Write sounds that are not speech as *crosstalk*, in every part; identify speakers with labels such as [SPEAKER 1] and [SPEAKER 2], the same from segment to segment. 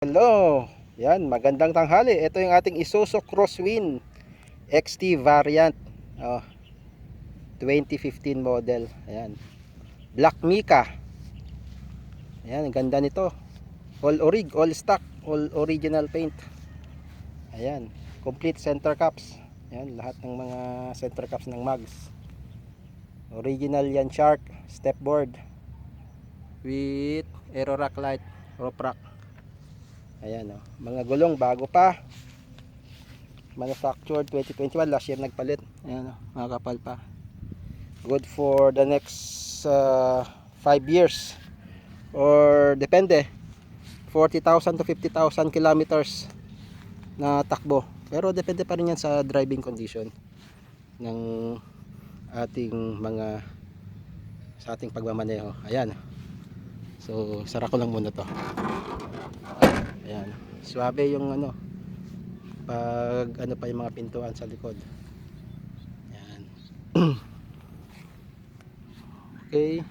[SPEAKER 1] Hello! Yan, magandang tanghali. Ito yung ating Isuzu Crosswind XT variant. Oh, 2015 model. Ayan. Black Mica. Ayan, ganda nito. All orig, all stock, all original paint. Ayan, complete center caps. Ayan, lahat ng mga center caps ng mags. Original yan shark, stepboard with aero rack light, rope rack. Ayan o. Mga gulong bago pa. Manufactured 2021. Last year nagpalit. Ayan o. Mga kapal pa. Good for the next 5 years. Or depende. 40,000 to 50,000 kilometers na takbo. Pero depende pa rin yan sa driving condition ng ating mga sa ating pagmamaneho. Ayan. So, sara ko lang muna to. Ayan. Suabe yung ano pag ano pa yung mga pintuan sa likod. Ayan. *clears throat* okay.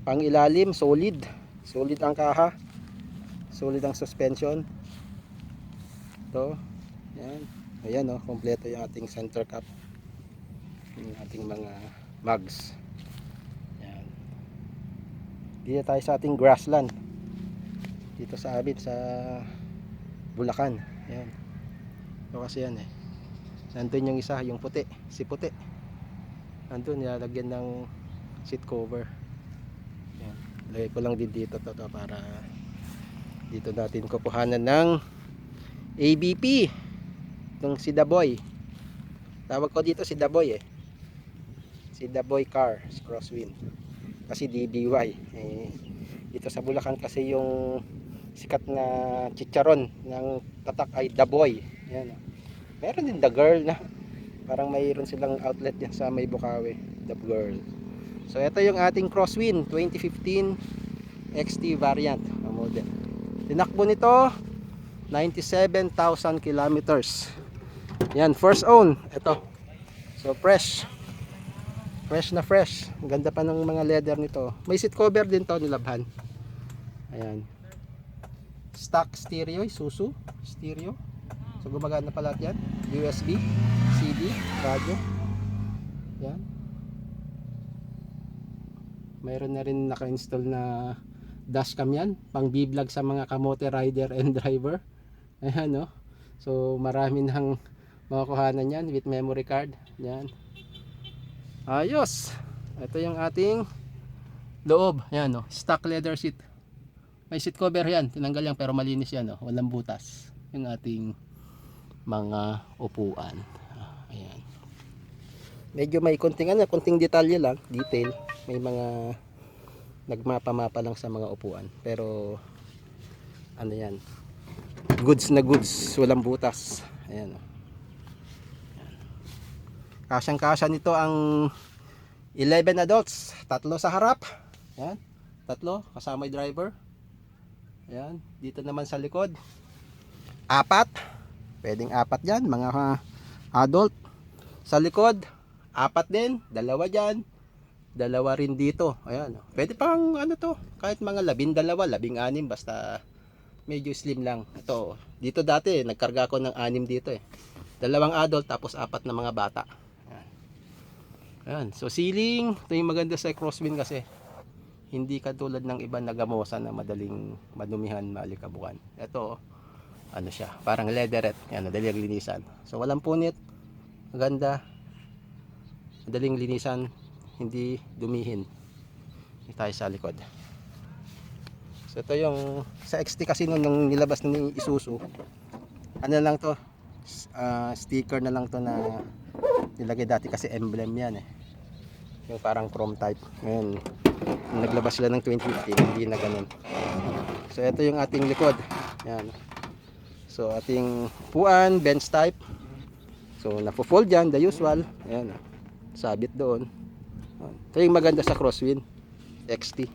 [SPEAKER 1] Pang ilalim, solid. Solid ang kaha. Solid ang suspension. Ito. Ayan. Ayan oh, kompleto yung ating center cap. Yung ating mga mugs. Ayan. Dito tayo sa ating grassland dito sa amin sa Bulacan. Yan ito kasi yan eh. Nandun yung isa yung puti. Si puti. Nandun nilalagyan ng seat cover. Yan lagay ko lang din dito to, to para dito natin kukuhanan ng ABP itong si Daboy tawag ko dito si Daboy eh. Si Daboy car crosswind. Kasi DBY eh, dito sa Bulacan kasi yung sikat na chicharon ng tatak ay The Boy. Yan. Meron din The Girl na parang mayroon silang outlet yan sa may Bukawi. The Girl. So ito yung ating Crosswind 2015 XT variant model. Tinakbo nito 97,000 kilometers. Yan, first own. Ito. So fresh. Fresh na fresh. Ganda pa ng mga leather nito. May seat cover din to nilabhan. Ayan stock stereo Isuzu stereo. So gumagana pa lahat yan. USB CD radio. Yan. Mayroon na rin naka-install na dashcam yan. Pang biblog sa mga kamote rider and driver. Ayan no so marami nang makukuhanan yan with memory card. Yan. Ayos! Ito yung ating loob. Yan no stock leather seat may seat cover yan. Tinanggal yan pero malinis yan no? walang butas. Yung ating mga upuan. Ayan. Medyo may konting ano konting detalye lang detail. May mga nagmapa-mapa lang sa mga upuan. Pero ano yan? Goods na goods. Walang butas. Ayan oh. Ayan. kasyang kasya nito ang 11 adults. Tatlo sa harap. Ayan. Tatlo kasama yung driver Ayan, dito naman sa likod. Apat. Pwedeng apat dyan, mga adult. Sa likod, apat din. Dalawa dyan. Dalawa rin dito. Ayan. Pwede pang ano to, kahit mga labing dalawa, labing anim, basta medyo slim lang. Ito, dito dati, nagkarga ko ng anim dito eh. Dalawang adult, tapos apat na mga bata. Ayan. Ayan. So ceiling, ito yung maganda sa crosswind kasi hindi katulad ng iba na gamosa na madaling madumihan, malikabukan. Ito, ano siya, parang leatherette. Yan, madaling linisan. So, walang punit. Maganda. Madaling linisan. Hindi dumihin. Ito tayo sa likod. So, ito yung sa XT kasi nung, nung nilabas ni Isuzu. Ano lang to? ah, sticker na lang to na nilagay dati kasi emblem yan eh. Yung parang chrome type. Ngayon, naglabas sila ng 2015 hindi na ganun. So ito yung ating likod. Yan. So ating puan bench type. So napo-fold yan the usual. Ayan sabit doon. Ito yung maganda sa crosswind. XT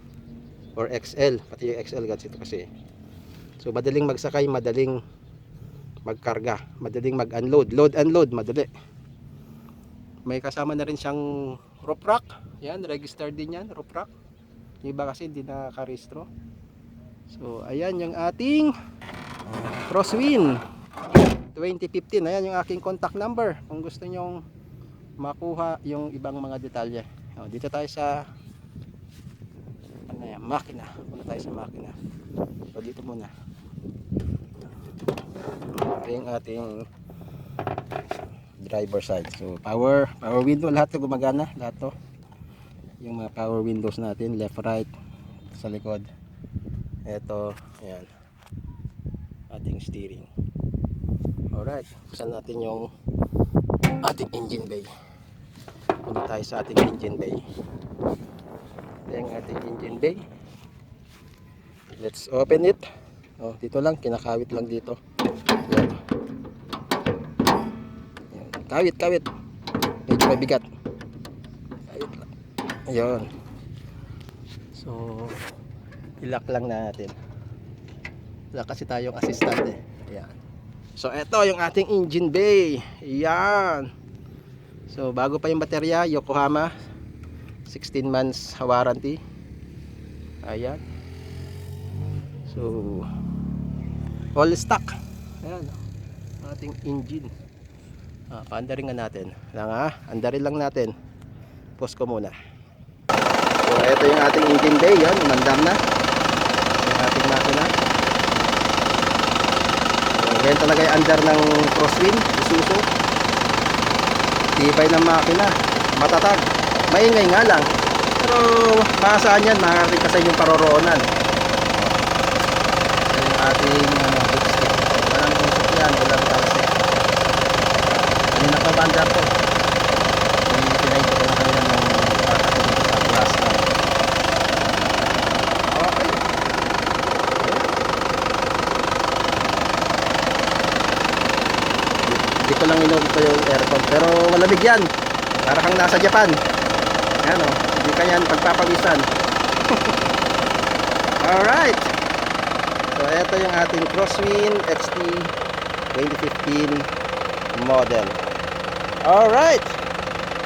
[SPEAKER 1] or XL pati yung XL guys ito kasi. So madaling magsakay madaling magkarga madaling mag-unload. Load unload madali. May kasama na rin siyang rope rack yan registered din yan rope rack yung iba kasi hindi nakakarestro so ayan yung ating Crosswind 2015. Ayan yung aking contact number kung gusto nyong makuha yung ibang mga detalye. O, dito tayo sa ano yan, makina. Muna tayo sa makina. O, dito muna. Ito yung ating driver side. So, power, power window, lahat to gumagana. Lahat to. Yung mga power windows natin, left, right, sa likod. Ito, ayan. Ating steering. Alright, buksan natin yung ating engine bay. Punta tayo sa ating engine bay. Ito yung ating engine bay. Let's open it. Oh, dito lang, kinakawit lang dito. Yan. Kawit, kawit. Medyo lang. Ayun. So, ilak lang natin. Wala kasi tayong assistant eh. Ayan. So, ito yung ating engine bay. Ayan. So, bago pa yung baterya, Yokohama. 16 months warranty. Ayan. So, all stock. Ayan. Ating engine. Ah, paandarin nga natin. Lang ha, andarin lang natin. Post ko muna. So, ito yung ating engine bay. Yan, mandam na. Yung ating makina. So, ganyan talaga yung andar ng crosswind, Isuzu. Tibay ng makina. Matatag. Maingay nga lang. Pero makasaan yan, makakarating ka sa inyong paroroonan. Ito yung ating uh, dipstick. Walang usok yan, walang talsik. Kanina pa bandar to. Pinayin ko lang kanina ng kakatulog sa glass na. Okay. Ko lang inulit ko yung aircon. Pero malamig yan. Para kang nasa Japan. Ayan o. Hindi ka yan pagpapawisan. *laughs* Alright. So, ito yung ating Crosswind XT 2015 model. Alright.